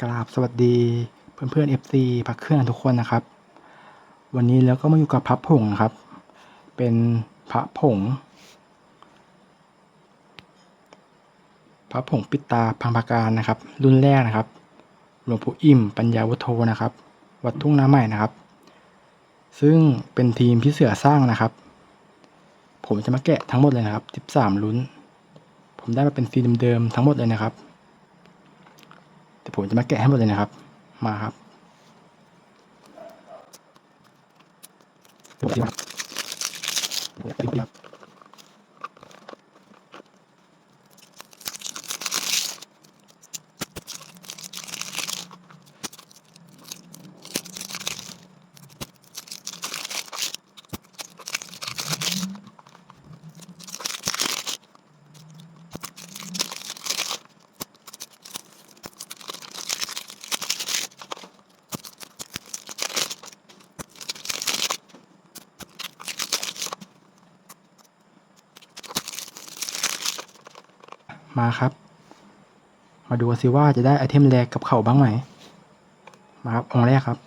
กราบสวัสดีเพื่อนเพื่อน FC พักเครื่องทุกคนนะครับ วันนี้แล้วก็มาอยู่กับพระผงนะครับ เป็นพระผง พระผงปิตาพังพาการนะครับ รุ่นแรกนะครับหลวงปู่อิ่มปัญญาวุฒโธนะครับ วัดทุ่งน้ำใหม่นะครับ ซึ่งเป็นทีมพี่เสือสร้างนะครับ ผมจะมาแกะทั้งหมดเลยนะครับ 13ลุ้น ผมได้มาเป็นซีเดิมๆทั้งหมดเลยนะครับ ผมจะมาแกะให้หมดเลยนะครับ มาครับผมจะมา มาครับ มาดูกันสิว่าจะได้ไอเทมแรกกับเขาบ้างไหม มาครับองแรกครับ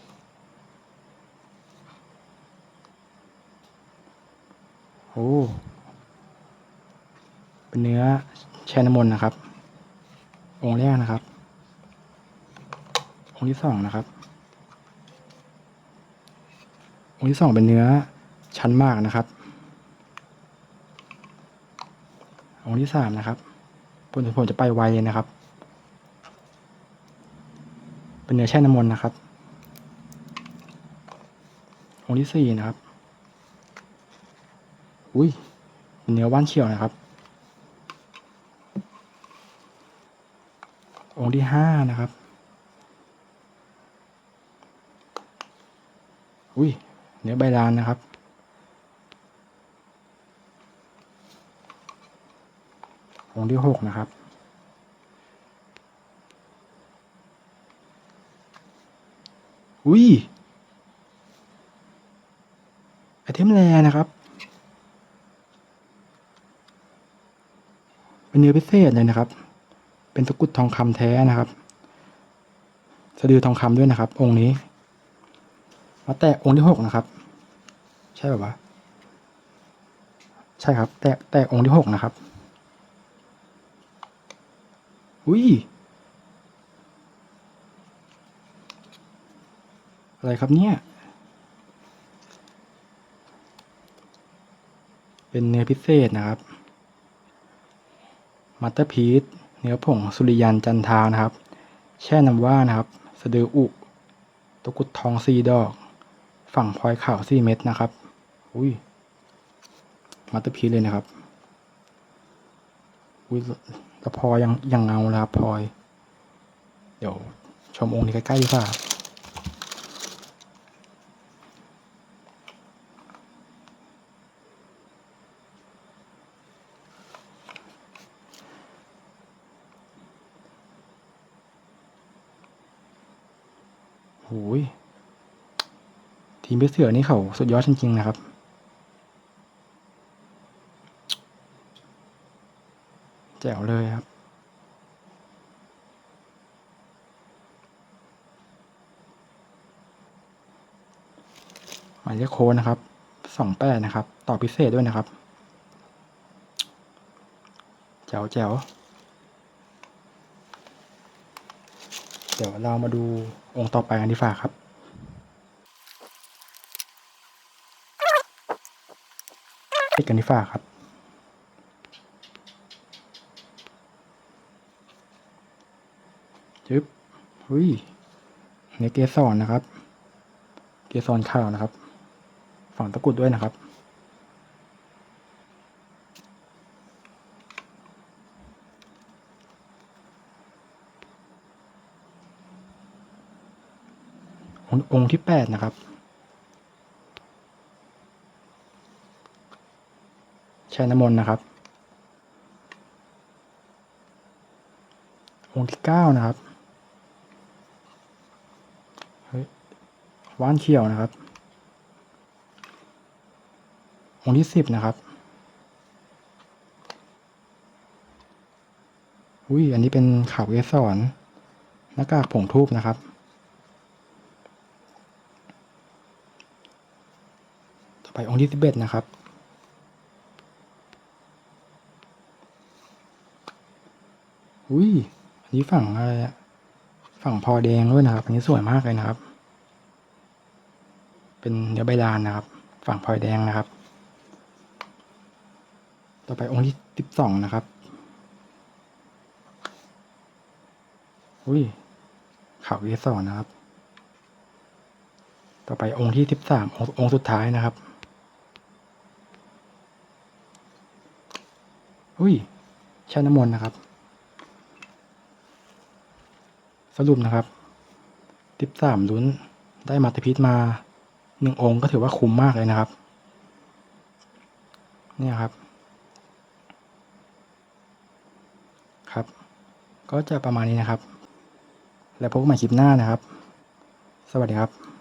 โอ้เป็นเนื้อแชน้ำมน์นะครับ องแรกนะครับ องที่สองนะครับ องที่สองเป็นเนื้อชั้นมากนะครับองค์ที่สามนะครับ ผมผมจะไปไวเลยนะครับ เป็นเนื้อแช่น้ำมนต์นะครับ องค์ที่สี่นะครับ อุ้ยเป็นเนื้อว่านเฉียวนะครับ องค์ที่ห้านะครับ อุ้ยเนื้อใบลานนะครับ งค์ที่หกนะครับ อุ้ยไอเทมแรนะครับ เป็นเนื้อพิเศษเลยนะครับ เป็นตะกุดทองคำแท้นะครับ สะดือทองคำด้วยนะครับ องค์นี้ มาแตะองค์ที่หกนะครับ ใช่แบบวะใช่ครับ แตะแตะองค์ที่หกนะครับ อุ้ย อะไรครับเนี่ย เป็นเนื้อพิเศษนะครับ มัตเตอร์พีซเนื้อผงสุริยันจันทานะครับ แช่น้ำว่านะครับ สะดืออุตะกุดทองสี่ดอก ฝั่งพลอยขาวสี่เม็ดนะครับ อุ้ย มัตเตอร์พีซเลยนะครับ อุ้ยแต่พอยังยังเงาเลยครับพลอย เดี๋ยวชมองค์นี้ใกล้ๆดีกว่าโอ้ยทีมเพชรเสือนี่เขาสุดยอดจริงๆนะครับ แจ๋วเลยครับ หมายเลขโค้ดนะครับสองแปดนะครับ ต่อพิเศษด้วยนะครับ แจ๋วแจ๋วเดี๋ยวเรามาดูองค์ต่อไปกันดีกว่าครับปิดกันดีกว่าครับ จึ๊บหุยเนเกสรนะครับ เกสรข้าวนะครับ ฝั่งตะกุดด้วยนะครับองค์องค์ที่แปดนะครับ ใช้น้ำมนต์นะครับ องค์ที่เก้านะครับ เฮ้ย ว่านเขียวนะครับ องค์ที่สิบนะครับ อุ้ยอันนี้เป็นข่าวเกสรหน้ากากผงทูบนะครับ ต่อไปองค์ที่สิบเอ็ดนะครับ อุ้ยอันนี้ฝั่งอะไรอะฝั่งพอแดงด้วยนะครับ อันนี้สวยมากเลยนะครับ เป็นเนื้อใบลานนะครับ ฝั่งพลอยแดงนะครับ ต่อไปองค์ที่สิบสองนะครับอุ้ยขาวเยสอนนะครับ ต่อไปองค์ที่สิบสามองค์องสุดท้ายนะครับอุ้ยใช่น้ำมนต์นะครับ สรุปนะครับสิบสามลุ้นได้มาตรพิษมา หนึ่งองค์ก็ถือว่าคุ้มมากเลยนะครับ เนี่ยครับ ครับ ก็จะประมาณนี้นะครับ แล้วพบกันใหม่คลิปหน้านะครับ สวัสดีครับ